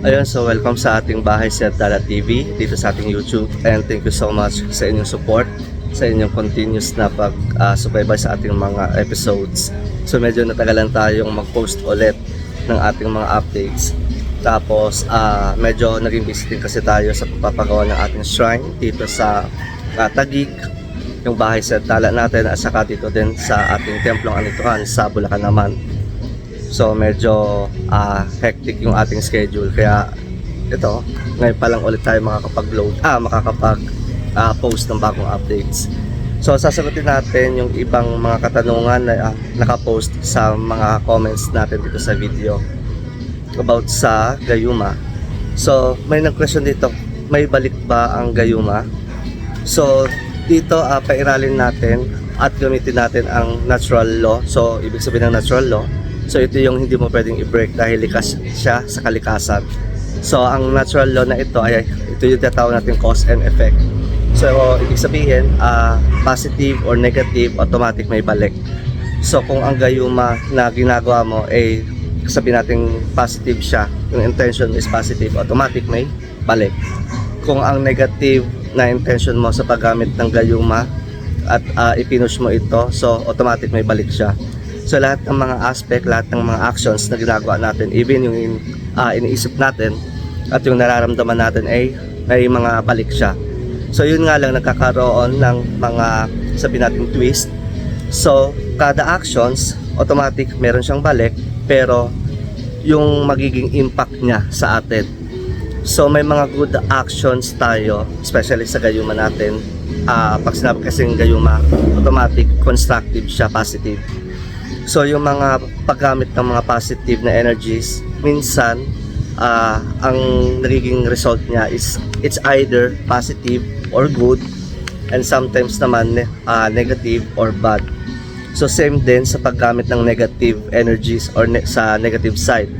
Ayun, so welcome sa ating Bahay Sir Dala TV dito sa ating YouTube and thank you so much sa inyong support sa inyong continuous na pag-subaybay sa ating mga episodes. So medyo natagalan tayong mag-post ulit ng ating mga updates. Tapos ah, medyo naging busy din kasi tayo sa pagpapagawa ng ating shrine dito sa uh, Tagig, yung bahay sa Dala natin at saka dito din sa ating templong Anituhan sa Bulacan naman. So medyo ah, hectic yung ating schedule kaya ito, ngayon pa lang ulit tayo makakapag-load, ah makakapag ah, ng bagong updates. So sasagutin natin yung ibang mga katanungan na ah, nakapost sa mga comments natin dito sa video about sa Gayuma. So may nag-question dito, may balik ba ang Gayuma? So dito ah, pairalin natin at gamitin natin ang natural law. So ibig sabihin ng natural law, So ito yung hindi mo pwedeng i-break dahil likas siya sa kalikasan. So ang natural law na ito ay ito yung tinatawag natin cause and effect. So ibig sabihin, ah, positive or negative, automatic may balik. So kung ang gayuma na ginagawa mo ay sabihin natin positive siya, yung intention is positive, automatic may balik. Kung ang negative na intention mo sa paggamit ng gayuma at ah, ipinush mo ito, so automatic may balik siya. So lahat ng mga aspect, lahat ng mga actions na ginagawa natin, even yung in, ah, iniisip natin at yung nararamdaman natin ay may mga balik siya. So yun nga lang nagkakaroon ng mga sabi natin twist. So kada actions, automatic meron siyang balik pero yung magiging impact niya sa atin. So may mga good actions tayo, especially sa gayuma natin. Ah, pag sinabi kasing gayuma, automatic constructive siya, positive. So yung mga paggamit ng mga positive na energies, minsan ah, ang nagiging result niya is it's either positive or good and sometimes naman ah, negative or bad. So same din sa paggamit ng negative energies or ne- sa negative side.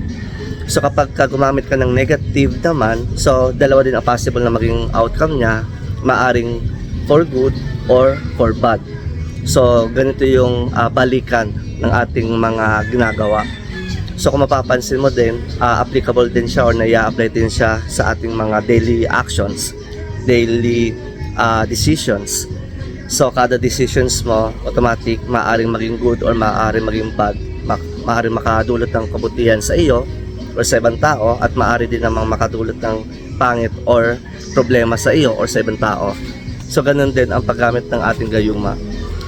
So kapag ka gumamit ka ng negative naman, so dalawa din ang possible na maging outcome niya, maaring for good or for bad. So ganito yung ah, balikan ng ating mga ginagawa. So kung mapapansin mo din, ah, applicable din siya or nai-apply din siya sa ating mga daily actions, daily ah, decisions. So kada decisions mo, automatic maaring maging good or maaring maging bad. Ma- maaring makadulot ng kabutihan sa iyo or sa ibang tao at maaari din namang makadulot ng pangit or problema sa iyo or sa ibang tao. So ganun din ang paggamit ng ating gayuma.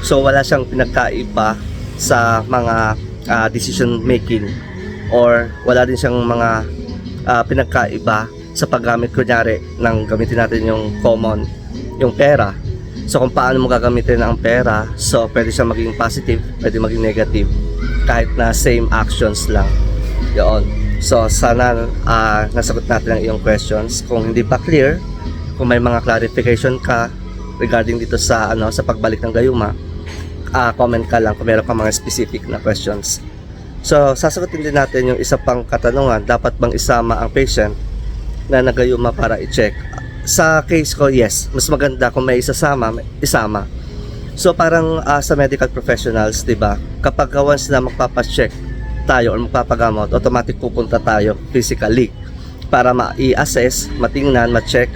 So wala siyang pinagkaiba sa mga ah, decision making or wala din siyang mga ah, pinagkaiba sa paggamit kunyari ng gamitin natin yung common, yung pera. So kung paano mo gagamitin ang pera, so pwede siya maging positive, pwede maging negative kahit na same actions lang. Yun. So sana ah, nasagot natin ang iyong questions. Kung hindi pa clear, kung may mga clarification ka regarding dito sa ano sa pagbalik ng gayuma, ah, comment ka lang kung meron ka mga specific na questions. So, sasagutin din natin yung isa pang katanungan, dapat bang isama ang patient na nagayuma para i-check? Sa case ko, yes, mas maganda kung may isasama, may- isama. So, parang ah, sa medical professionals, di ba, kapag once na magpapacheck tayo or magpapagamot, automatic pupunta tayo physically para ma-i-assess, matingnan, ma-check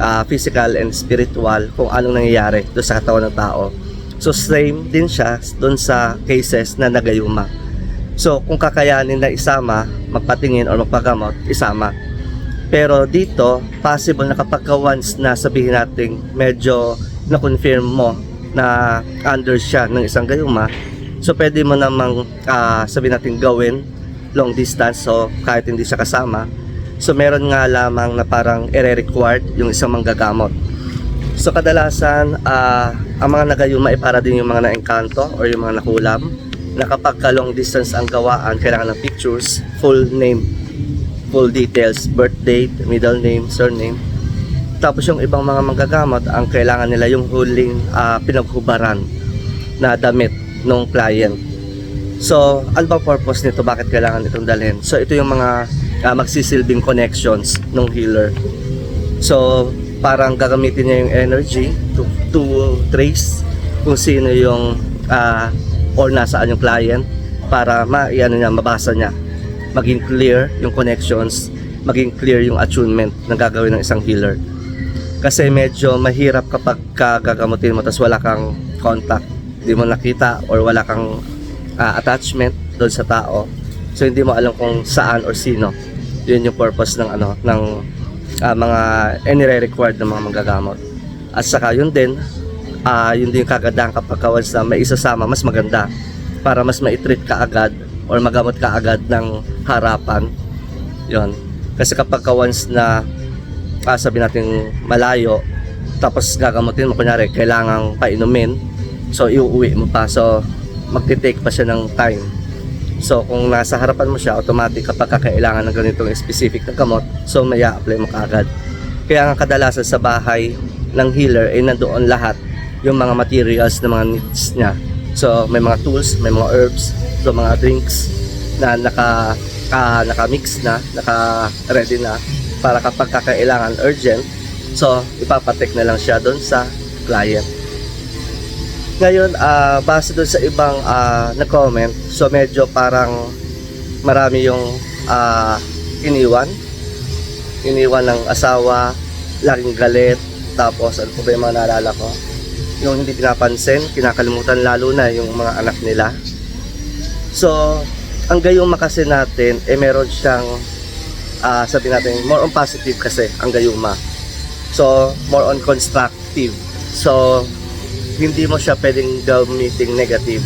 ah, physical and spiritual kung anong nangyayari doon sa katawan ng tao. So same din siya doon sa cases na nagayuma. So kung kakayanin na isama, magpatingin or magpagamot, isama. Pero dito, possible na kapag ka once na sabihin natin medyo na-confirm mo na under siya ng isang gayuma, so pwede mo namang ah, sabihin natin gawin long distance so kahit hindi siya kasama. So meron nga lamang na parang ere-required yung isang manggagamot. So kadalasan, ah, ang mga nagayuma ay para din yung mga na-engkanto or yung mga nakulam na kapag ka long distance ang gawaan, kailangan ng pictures, full name, full details, birth date, middle name, surname. Tapos yung ibang mga manggagamot, ang kailangan nila yung huling ah, pinaghubaran na damit ng client. So, ano ba purpose nito? Bakit kailangan itong dalhin? So, ito yung mga ah, magsisilbing connections ng healer. So, parang gagamitin niya yung energy to, to trace kung sino yung ah, or nasaan yung client para ma ano niya, mabasa niya maging clear yung connections maging clear yung attunement na gagawin ng isang healer. Kasi medyo mahirap kapag ka gagamutin mo tapos wala kang contact, hindi mo nakita or wala kang ah, attachment doon sa tao. So hindi mo alam kung saan or sino. Yun yung purpose ng ano ng ah, mga inire-required ng mga manggagamot. At saka yun din, ah yun din kagandahan kapag ka once na may isasama, mas maganda para mas ma-treat ka agad or magamot ka agad ng harapan. Yun. Kasi kapag ka once na ah, sabi natin malayo, tapos gagamutin mo, kunyari, kailangang painumin, so iuwi mo pa. So, magti-take pa siya ng time. So, kung nasa harapan mo siya, automatic kapag kakailangan ng ganitong specific na gamot, so may apply mo kaagad. Kaya nga kadalasan sa bahay ng healer ay nandoon lahat yung mga materials na mga needs niya. So, may mga tools, may mga herbs, so mga drinks na naka ah, naka-mix na, naka-ready na para kapag kakailangan urgent, so ipapatek na lang siya doon sa client. Ngayon, ah, base doon sa ibang ah, nag-comment, so medyo parang marami yung ah, iniwan. Iniwan ng asawa, laging galit, tapos ano po ba yung naalala ko? Yung hindi pinapansin, kinakalimutan lalo na yung mga anak nila. So, ang gayuma kasi natin, eh meron siyang, ah sabi natin, more on positive kasi ang gayuma. So, more on constructive. So, hindi mo siya pwedeng gamiting negative.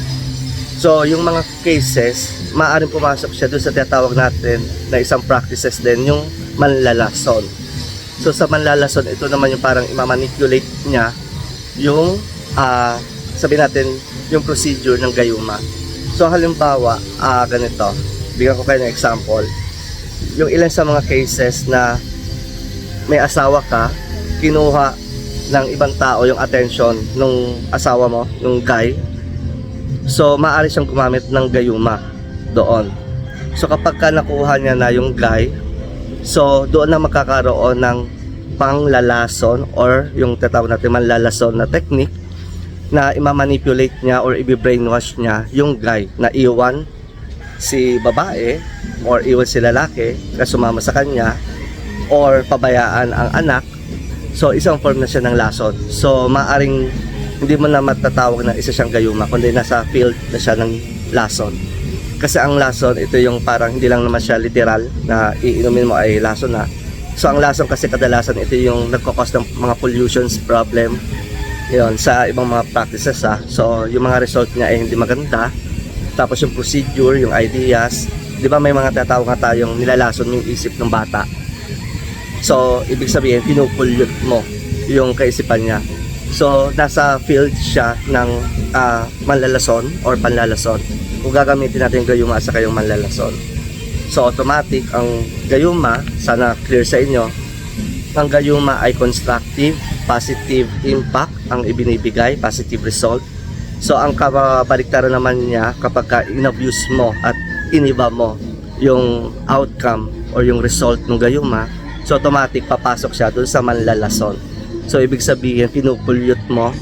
So, yung mga cases, maaaring pumasok siya doon sa tinatawag natin na isang practices din, yung manlalason. So, sa manlalason, ito naman yung parang imamanipulate niya yung, ah sabi natin, yung procedure ng gayuma. So, halimbawa, ah ganito, bigyan ko kayo ng example. Yung ilan sa mga cases na may asawa ka, kinuha ng ibang tao yung attention nung asawa mo, nung guy. So, maaari siyang gumamit ng gayuma doon. So, kapag ka nakuha niya na yung guy, so, doon na magkakaroon ng panglalason or yung tatawag natin manlalason na technique na imamanipulate niya or i-brainwash niya yung guy na iwan si babae or iwan si lalaki na sumama sa kanya or pabayaan ang anak So isang form na siya ng lason. So maaring hindi mo na matatawag na isa siyang gayuma kundi nasa field na siya ng lason. Kasi ang lason ito yung parang hindi lang naman siya literal na iinumin mo ay lason na. So ang lason kasi kadalasan ito yung nagkakos ng mga pollutions problem yun, sa ibang mga practices ha. So yung mga result niya ay hindi maganda. Tapos yung procedure, yung ideas, di ba may mga tatawag nga tayong nilalason yung isip ng bata. So, ibig sabihin, pinupulyot mo yung kaisipan niya. So, nasa field siya ng ah, manlalason or panlalason. Kung gagamitin natin yung gayuma sa kayong manlalason. So, automatic, ang gayuma, sana clear sa inyo, ang gayuma ay constructive, positive impact ang ibinibigay, positive result. So, ang kabaliktaran naman niya kapag ka in-abuse mo at iniba mo yung outcome or yung result ng gayuma, So automatic papasok siya doon sa manlalason. So ibig sabihin pinupulyot mo,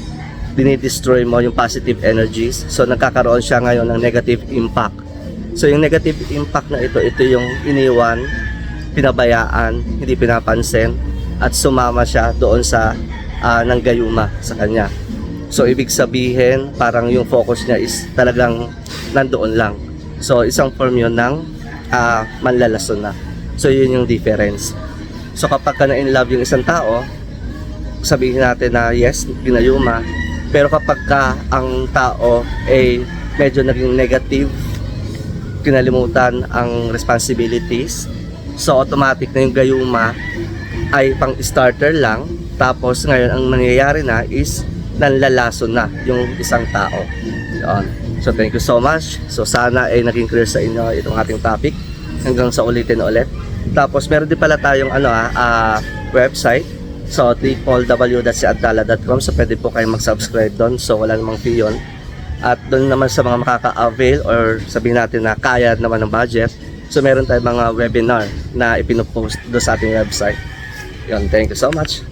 dinidestroy mo yung positive energies. So nagkakaroon siya ngayon ng negative impact. So yung negative impact na ito, ito yung iniwan, pinabayaan, hindi pinapansin at sumama siya doon sa uh, ng gayuma sa kanya. So ibig sabihin parang yung focus niya is talagang nandoon lang. So isang form yun ng uh, manlalason na. So yun yung difference. So kapag ka na in love yung isang tao, sabihin natin na yes, ginayuma. Pero kapag ka ang tao ay medyo naging negative, kinalimutan ang responsibilities, so automatic na yung gayuma ay pang starter lang. Tapos ngayon ang nangyayari na is nanlalason na yung isang tao. Yun. So thank you so much. So sana ay naging clear sa inyo itong ating topic. Hanggang sa ulitin ulit. Tapos meron din pala tayong ano ah, ah, website. So www.siadala.com So pwede po kayong mag-subscribe doon. So wala namang fee yun. At doon naman sa mga makaka-avail or sabihin natin na kaya naman ng budget. So meron tayong mga webinar na ipinopost doon sa ating website. Yun, thank you so much.